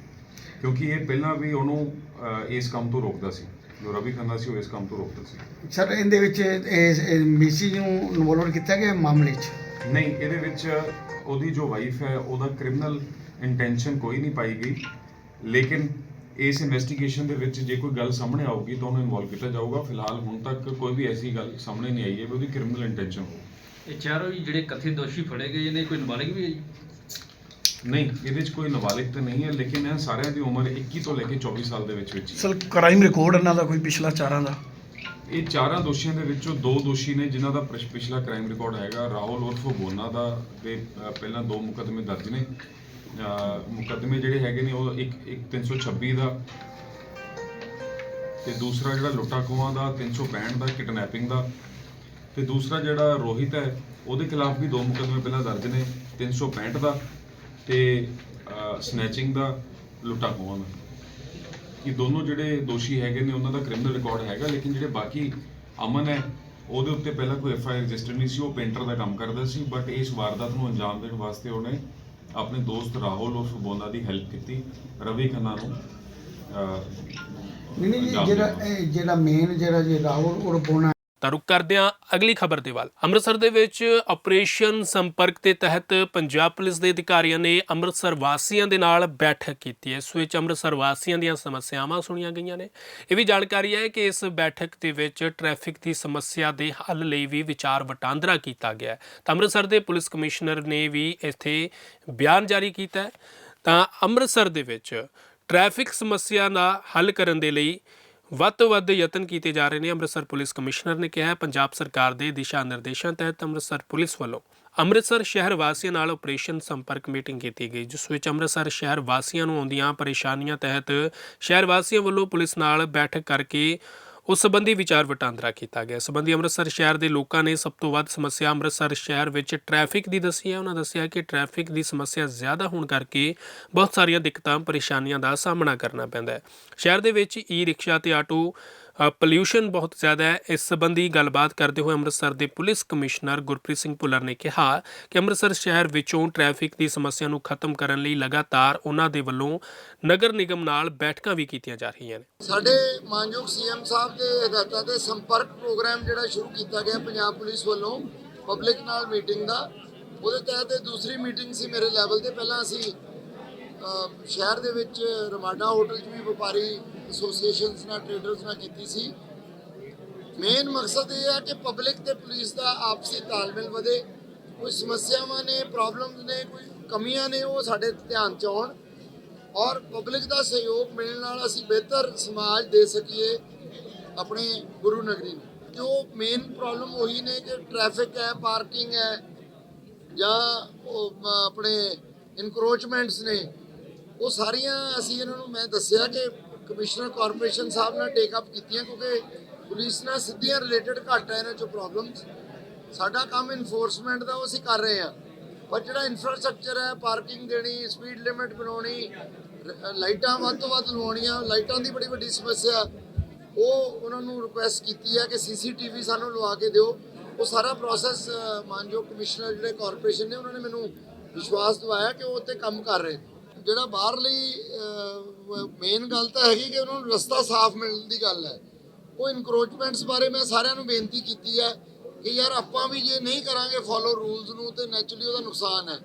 S9: ਕਿਉਂਕਿ ਇਹ ਪਹਿਲਾਂ ਵੀ ਉਹਨੂੰ ਇਸ ਕੰਮ ਤੋਂ ਰੋਕਦਾ ਸੀ। ਜੋ ਰਵੀ ਖੰਨਾ ਸੀ ਉਹ ਇਸ ਕੰਮ ਤੋਂ ਰੋਕਦਾ ਸੀ।
S10: ਸਰ ਇਹਦੇ ਵਿੱਚ ਇਹ ਮਿਸੀ ਨੂੰ ਇਨਵੋਲਵ ਕੀਤਾ ਗਿਆ ਮਾਮਲੇ 'ਚ?
S9: ਨਹੀਂ ਇਹਦੇ ਵਿੱਚ ਉਹਦੀ ਜੋ ਵਾਈਫ ਹੈ ਉਹਦਾ ਕ੍ਰਿਮੀਨਲ ਇੰਟੈਂਸ਼ਨ ਕੋਈ ਨਹੀਂ ਪਾਈ ਗਈ। ਲੇਕਿਨ ਇਸ ਇਨਵੈਸਟੀਗੇਸ਼ਨ ਦੇ ਵਿੱਚ ਜੇ ਕੋਈ ਗੱਲ ਸਾਹਮਣੇ ਆਊਗੀ ਤਾਂ ਉਹਨੂੰ ਇਨਵੋਲਵ ਕੀਤਾ ਜਾਊਗਾ। ਫਿਲਹਾਲ ਹੁਣ ਤੱਕ ਕੋਈ ਵੀ ਐਸੀ ਗੱਲ ਸਾਹਮਣੇ ਨਹੀਂ ਆਈ ਹੈ ਵੀ ਉਹਦੀ ਕ੍ਰਿਮੀਨਲ ਇੰਟੈਂਸ਼ਨ ਹੋ
S11: ਇਹ ਚਾਰੋਂ ਹੀ ਜਿਹੜੇ ਕਥਿਤ ਦੋਸ਼ੀ ਫੜੇ ਗਏ ਨੇ ਕੋਈ ਨਾਬਾਲਿਗ ਵੀ ਹੈ ਜੀ?
S9: ਨਹੀਂ ਇਹਦੇ ਵਿੱਚ ਕੋਈ ਨਾਬਾਲਿਗ ਤਾਂ ਨਹੀਂ ਹੈ ਲੇਕਿਨ ਇਹ ਸਾਰਿਆਂ ਦੀ ਉਮਰ 21 ਤੋਂ ਲੈ ਕੇ 24 ਸਾਲ ਦੇ ਵਿੱਚ ਵਿੱਚ ਹੀ ਹੈ।
S10: ਸਰ ਕ੍ਰਾਈਮ ਰਿਕਾਰਡ ਇਹਨਾਂ ਦਾ ਕੋਈ ਪਿਛਲਾ ਚਾਰਾਂ ਦਾ?
S9: ਇਹ ਚਾਰਾਂ ਦੋਸ਼ੀਆਂ ਦੇ ਵਿੱਚੋਂ ਦੋ ਦੋਸ਼ੀ ਨੇ ਜਿਨ੍ਹਾਂ ਦਾ ਪਿਛ- ਪਿਛਲਾ ਕ੍ਰਾਈਮ ਰਿਕਾਰਡ ਹੈਗਾ ਰਾਹੁਲ ਉਰਫ ਬੋਨਾ ਦਾ ਤੇ ਅ, ਪਹਿਲਾਂ ਦੋ ਮੁਕੱਦਮੇ ਦਰਜ ਨੇ। ਮੁਕੱਦਮੇ ਜਿਹੜੇ ਹੈਗੇ ਨੇ ਉਹ ਇੱਕ ਇੱਕ 326 ਦਾ ਤੇ ਦੂਸਰਾ ਜਿਹੜਾ ਲੁੱਟਾ ਖੋਹਾਂ ਦਾ 365 ਦਾ, ਕਿਡਨੈਪਿੰਗ ਦਾ ਤੇ ਦੂਸਰਾ ਜਿਹੜਾ ਰੋਹਿਤ ਹੈ, ਉਹਦੇ ਖਿਲਾਫ ਵੀ ਦੋ ਮੁਕੱਦਮੇ ਪਹਿਲਾਂ ਦਰਜ ਨੇ 365 ਦਾ ਤੇ ਸਨੈਚਿੰਗ ਦਾ, ਲੁੱਟਾ ਖੋਹਾਂ ਦਾ। ਇਹ ਦੋਨੋਂ ਜਿਹੜੇ ਦੋਸ਼ੀ ਹੈਗੇ ਨੇ, ਉਹਨਾਂ ਦਾ ਕ੍ਰਿਮੀਨਲ ਰਿਕਾਰਡ ਹੈਗਾ, ਲੇਕਿਨ ਜਿਹੜੇ ਬਾਕੀ ਅਮਨ ਹੈ, ਉਹਦੇ ਉੱਤੇ ਪਹਿਲਾਂ ਕੋਈ ਐਫ ਆਈ ਰਜਿਸਟਰ ਨਹੀਂ ਸੀ, ਉਹ ਪੇਂਟਰ ਦਾ ਕੰਮ ਕਰਦਾ ਸੀ ਬਟ ਇਸ ਵਾਰਦਾਤ ਨੂੰ ਅੰਜਾਮ ਦੇਣ ਵਾਸਤੇ ਉਹਨੇ ਆਪਣੇ ਦੋਸਤ ਰਾਹੁਲ ਉਰਫ ਬੋਨਾ ਦੀ ਹੈਲਪ ਕੀਤੀ ਰਵੀ ਖੰਨਾ ਨੂੰ ਅਹ,
S10: ਨਹੀਂ ਨਹੀਂ ਜੀ ਜਿਹੜਾ। ਇਹ ਜਿਹੜਾ ਮੇਨ ਜਿਹੜਾ ਜੀ ਰਾਹੁਲ ਔਰ ਬੋਨਾ
S1: ਤਾਂ ਰੁਕ ਕਰਦੇ ਹਾਂ ਅਗਲੀ ਖਬਰ ਦੇ ਵੱਲ। ਅੰਮ੍ਰਿਤਸਰ ਦੇ ਵਿੱਚ ਆਪਰੇਸ਼ਨ ਸੰਪਰਕ ਦੇ ਤਹਿਤ ਪੰਜਾਬ ਪੁਲਿਸ ਦੇ ਅਧਿਕਾਰੀਆਂ ਨੇ ਅੰਮ੍ਰਿਤਸਰ ਵਾਸੀਆਂ ਦੇ ਨਾਲ ਬੈਠਕ ਕੀਤੀ। ਹੈ ਇਸ ਵਿੱਚ ਅੰਮ੍ਰਿਤਸਰ ਵਾਸੀਆਂ ਦੀਆਂ ਸਮੱਸਿਆਵਾਂ ਸੁਣੀਆਂ ਗਈਆਂ ਨੇ। ਇਹ ਵੀ ਜਾਣਕਾਰੀ ਹੈ ਕਿ ਇਸ ਬੈਠਕ ਦੇ ਵਿੱਚ ਟ੍ਰੈਫਿਕ ਦੀ ਸਮੱਸਿਆ ਦੇ ਹੱਲ ਲਈ ਵੀ ਵਿਚਾਰ ਵਟਾਂਦਰਾ ਕੀਤਾ ਗਿਆ ਹੈ। ਤਾਂ ਅੰਮ੍ਰਿਤਸਰ ਦੇ ਪੁਲਿਸ ਕਮਿਸ਼ਨਰ ਨੇ ਵੀ ਇੱਥੇ ਬਿਆਨ ਜਾਰੀ ਕੀਤਾ ਤਾਂ ਅੰਮ੍ਰਿਤਸਰ ਦੇ ਵਿੱਚ ਟ੍ਰੈਫਿਕ ਸਮੱਸਿਆ ਦਾ ਹੱਲ ਕਰਨ ਦੇ ਲਈ ਵੱਧ ਤੋਂ ਵੱਧ ਯਤਨ ਕੀਤੇ ਜਾ ਰਹੇ ਨੇ। ਅੰਮ੍ਰਿਤਸਰ ਪੁਲਿਸ ਕਮਿਸ਼ਨਰ ਨੇ ਕਿਹਾ, ਪੰਜਾਬ ਸਰਕਾਰ ਦੇ ਦਿਸ਼ਾ ਨਿਰਦੇਸ਼ਾਂ ਤਹਿਤ ਅੰਮ੍ਰਿਤਸਰ ਪੁਲਿਸ ਵੱਲੋਂ ਅੰਮ੍ਰਿਤਸਰ ਸ਼ਹਿਰ ਵਾਸੀਆਂ ਨਾਲ ਆਪਰੇਸ਼ਨ ਸੰਪਰਕ ਮੀਟਿੰਗ ਕੀਤੀ ਗਈ, ਜਿਸ ਵਿੱਚ ਅੰਮ੍ਰਿਤਸਰ ਸ਼ਹਿਰ ਵਾਸੀਆਂ ਨੂੰ ਆਉਂਦੀਆਂ ਪਰੇਸ਼ਾਨੀਆਂ ਤਹਿਤ ਸ਼ਹਿਰ ਵਾਸੀਆਂ ਵੱਲੋਂ ਪੁਲਿਸ ਨਾਲ ਬੈਠਕ ਕਰਕੇ ਉਸ ਸੰਬੰਧੀ ਵਿਚਾਰ ਵਟਾਂਦਰਾ ਕੀਤਾ ਗਿਆ। ਸੰਬੰਧੀ ਅੰਮ੍ਰਿਤਸਰ ਸ਼ਹਿਰ ਦੇ ਲੋਕਾਂ ਨੇ ਸਭ ਤੋਂ ਵੱਧ ਸਮੱਸਿਆ ਅੰਮ੍ਰਿਤਸਰ ਸ਼ਹਿਰ ਵਿੱਚ ਟ੍ਰੈਫਿਕ ਦੀ ਦੱਸੀ ਹੈ। ਉਹਨਾਂ ਦੱਸਿਆ ਕਿ ਟ੍ਰੈਫਿਕ ਦੀ ਸਮੱਸਿਆ ਜ਼ਿਆਦਾ ਹੋਣ ਕਰਕੇ ਬਹੁਤ ਸਾਰੀਆਂ ਦਿੱਕਤਾਂ, ਪਰੇਸ਼ਾਨੀਆਂ ਦਾ ਸਾਹਮਣਾ ਕਰਨਾ ਪੈਂਦਾ ਹੈ। ਸ਼ਹਿਰ ਦੇ ਵਿੱਚ ਈ ਰਿਕਸ਼ਾ ਤੇ ਆਟੋ ਪੋਲਿਊਸ਼ਨ ਬਹੁਤ ਜ਼ਿਆਦਾ ਹੈ। ਇਸ ਸੰਬੰਧੀ ਗੱਲਬਾਤ ਕਰਦੇ ਹੋਏ ਅੰਮ੍ਰਿਤਸਰ ਦੇ ਪੁਲਿਸ ਕਮਿਸ਼ਨਰ ਗੁਰਪ੍ਰੀਤ ਸਿੰਘ ਭੁੱਲਰ ਨੇ ਕਿਹਾ ਕਿ ਅੰਮ੍ਰਿਤਸਰ ਸ਼ਹਿਰ ਵਿੱਚੋਂ ਟ੍ਰੈਫਿਕ ਦੀ ਸਮੱਸਿਆ ਨੂੰ ਖਤਮ ਕਰਨ ਲਈ ਲਗਾਤਾਰ ਉਹਨਾਂ ਦੇ ਵੱਲੋਂ ਨਗਰ ਨਿਗਮ ਨਾਲ ਬੈਠਕਾਂ ਵੀ ਕੀਤੀਆਂ ਜਾ ਰਹੀਆਂ ਨੇ।
S10: ਸਾਡੇ ਮਾਨਯੋਗ ਸੀਐਮ ਸਾਹਿਬ ਦੇ ਹਦਾਇਤਾਂ ਤੇ ਸੰਪਰਕ ਪ੍ਰੋਗਰਾਮ ਜਿਹੜਾ ਸ਼ੁਰੂ ਕੀਤਾ ਗਿਆ ਪੰਜਾਬ ਪੁਲਿਸ ਵੱਲੋਂ ਪਬਲਿਕ ਨਾਲ ਮੀਟਿੰਗ ਦਾ। ਉਹਦੇ ਤਹਿਤ ਦੂਸਰੀ ਮੀਟਿੰਗ ਸੀ ਮੇਰੇ ਲੈਵਲ ਤੇ। ਪਹਿਲਾਂ ਅਸੀਂ ਸ਼ਹਿਰ ਦੇ ਵਿੱਚ ਰਮਾਡਾ ਹੋਟਲ 'ਚ ਵੀ ਵਪਾਰੀ ਐਸੋਸੀਏਸ਼ਨਸ ਨਾਲ ਟ੍ਰੇਡਰਸ ਨਾਲ ਕੀਤੀ ਸੀ। ਮੇਨ ਮਕਸਦ ਇਹ ਹੈ ਕਿ ਪਬਲਿਕ ਤੇ ਪੁਲਿਸ ਦਾ ਆਪਸੀ ਤਾਲਮੇਲ ਵਧੇ। ਕੋਈ ਸਮੱਸਿਆਵਾਂ ਨੇ ਪ੍ਰੋਬਲਮਸ ਨੇ, ਕੋਈ ਕਮੀਆਂ ਨੇ, ਉਹ ਸਾਡੇ ਧਿਆਨ 'ਚ ਆਉਣ। ਔਰ ਪਬਲਿਕ ਦਾ ਸਹਿਯੋਗ ਮਿਲਣ ਨਾਲ ਅਸੀਂ ਬਿਹਤਰ ਸਮਾਜ ਦੇ ਸਕੀਏ ਆਪਣੇ ਗੁਰੂ ਨਗਰੀ ਨੂੰ। ਜੋ ਮੇਨ ਪ੍ਰੋਬਲਮ ਉਹੀ ਨੇ ਕਿ ਟ੍ਰੈਫਿਕ ਹੈ ਪਾਰਕਿੰਗ ਹੈ ਜਾਂ ਉਹ ਆਪਣੇ ਇਨਕਰੋਚਮੈਂਟਸ ਨੇ। ਉਹ ਸਾਰੀਆਂ ਅਸੀਂ ਇਹਨਾਂ ਨੂੰ ਮੈਂ ਦੱਸਿਆ ਕਿ ਕਮਿਸ਼ਨਰ ਕਾਰਪੋਰੇਸ਼ਨ ਸਾਹਿਬ ਨਾਲ ਟੇਕ ਅਪ ਕੀਤੀਆਂ ਕਿਉਂਕਿ ਪੁਲਿਸ ਨਾਲ ਸਿੱਧੀਆਂ ਰਿਲੇਟਡ ਘੱਟ ਹੈ ਇਹਨਾਂ ਚੋਂ ਪ੍ਰੋਬਲਮਸ ਸਾਡਾ ਕੰਮ ਇਨਫੋਰਸਮੈਂਟ ਦਾ ਉਹ ਅਸੀਂ ਕਰ ਰਹੇ ਹਾਂ ਪਰ ਜਿਹੜਾ ਇਨਫਰਾਸਟ੍ਰਕਚਰ ਹੈ ਪਾਰਕਿੰਗ ਦੇਣੀ ਸਪੀਡ ਲਿਮਿਟ ਬਣਾਉਣੀ, ਰ- ਲਾਈਟਾਂ ਵੱਧ ਤੋਂ ਵੱਧ ਲਵਾਉਣੀਆਂ, ਲਾਈਟਾਂ ਦੀ ਬੜੀ ਵੱਡੀ ਸਮੱਸਿਆ। ਉਹ ਉਹਨਾਂ ਨੂੰ ਰਿਕੁਐਸਟ ਕੀਤੀ ਹੈ ਕਿ ਸੀਸੀਟੀਵੀ ਸਾਨੂੰ ਲਵਾ ਕੇ ਦਿਓ। ਉਹ ਸਾਰਾ ਪ੍ਰੋਸੈਸ ਮਾਨਯੋਗ ਕਮਿਸ਼ਨਰ ਜਿਹੜੇ ਕਾਰਪੋਰੇਸ਼ਨ ਨੇ, ਉਹਨਾਂ ਨੇ ਮੈਨੂੰ ਵਿਸ਼ਵਾਸ ਦਿਵਾਇਆ ਕਿ ਉਹ ਉੱਤੇ ਕੰਮ ਕਰ ਰਹੇ ਨੇ। ਜਿਹੜਾ ਬਾਹਰਲੀ ਮੇਨ ਗੱਲ ਤਾਂ ਹੈਗੀ ਕਿ ਉਹਨਾਂ ਨੂੰ ਰਸਤਾ ਸਾਫ਼ ਮਿਲਣ ਦੀ ਗੱਲ ਹੈ। ਉਹ ਇਨਕਰੋਚਮੈਂਟਸ ਬਾਰੇ ਮੈਂ ਸਾਰਿਆਂ ਨੂੰ ਬੇਨਤੀ ਕੀਤੀ ਹੈ ਕਿ ਯਾਰ ਆਪਾਂ ਵੀ ਜੇ ਨਹੀਂ ਕਰਾਂਗੇ ਫੋਲੋ ਰੂਲਸ ਨੂੰ, ਤੇ ਨੈਚੁਰਲੀ ਉਹਦਾ ਨੁਕਸਾਨ ਹੈ।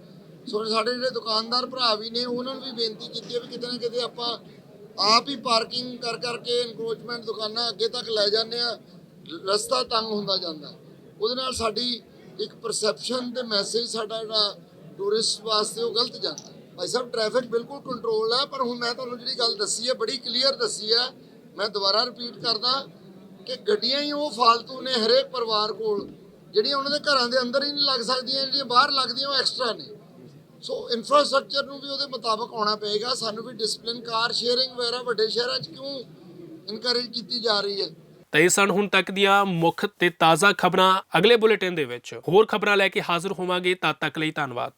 S10: ਸੋ ਸਾਡੇ ਜਿਹੜੇ ਦੁਕਾਨਦਾਰ ਭਰਾ ਵੀ ਨੇ, ਉਹਨਾਂ ਨੂੰ ਵੀ ਬੇਨਤੀ ਕੀਤੀ ਹੈ ਵੀ ਕਿਤੇ ਨਾ ਕਿਤੇ ਆਪਾਂ ਆਪ ਹੀ ਪਾਰਕਿੰਗ ਕਰ ਕਰਕੇ ਇਨਕਰੋਚਮੈਂਟ ਦੁਕਾਨਾਂ ਅੱਗੇ ਤੱਕ ਲੈ ਜਾਂਦੇ ਆ ਰਸਤਾ ਤੰਗ ਹੁੰਦਾ ਜਾਂਦਾ। ਉਹਦੇ ਨਾਲ ਸਾਡੀ ਇੱਕ ਪਰਸੈਪਸ਼ਨ ਤੇ ਮੈਸੇਜ ਸਾਡਾ ਜਿਹੜਾ ਟੂਰਿਸਟ ਵਾਸਤੇ ਉਹ ਗਲਤ ਜਾਂਦਾ। ਭਾਈ ਸਾਹਿਬ ਟ੍ਰੈਫਿਕ ਬਿਲਕੁਲ ਕੰਟਰੋਲ ਹੈ ਪਰ ਹੁਣ ਮੈਂ ਤੁਹਾਨੂੰ ਜਿਹੜੀ ਗੱਲ ਦੱਸੀ ਹੈ ਬੜੀ ਕਲੀਅਰ ਦੱਸੀ ਹੈ ਮੈਂ ਦੁਬਾਰਾ ਰਿਪੀਟ ਕਰਦਾ ਕਿ ਗੱਡੀਆਂ ਹੀ ਉਹ ਫਾਲਤੂ ਨੇ ਹਰੇਕ ਪਰਿਵਾਰ ਕੋਲ, ਜਿਹੜੀਆਂ ਉਹਨਾਂ ਦੇ ਘਰਾਂ ਦੇ ਅੰਦਰ ਹੀ ਨਹੀਂ ਲੱਗ ਸਕਦੀਆਂ, ਜਿਹੜੀਆਂ ਬਾਹਰ ਲੱਗਦੀਆਂ, ਉਹ ਐਕਸਟਰਾ ਨੇ। ਸੋ ਇਨਫਰਾਸਟ੍ਰਕਚਰ ਨੂੰ ਵੀ ਉਹਦੇ ਮੁਤਾਬਕ ਆਉਣਾ ਪਏਗਾ, ਸਾਨੂੰ ਵੀ ਡਿਸਪਲਿਨ ਕਾਰ ਸ਼ੇਅਰਿੰਗ ਵਗੈਰਾ ਵੱਡੇ ਸ਼ਹਿਰਾਂ 'ਚ ਕਿਉਂ ਇਨਕਰੇਜ ਕੀਤੀ ਜਾ ਰਹੀ ਹੈ?
S1: ਤਾਂ ਇਹ ਸਨ ਹੁਣ ਤੱਕ ਦੀਆਂ ਮੁੱਖ ਤੇ ਤਾਜ਼ਾ ਖਬਰਾਂ ਅਗਲੇ ਬੁਲੇਟਿਨ ਦੇ ਵਿੱਚ। ਹੋਰ ਖਬਰਾਂ ਲੈ ਕੇ ਹਾਜ਼ਰ ਹੋਵਾਂਗੇ, ਤਦ ਤੱਕ ਲਈ ਧੰਨਵਾਦ।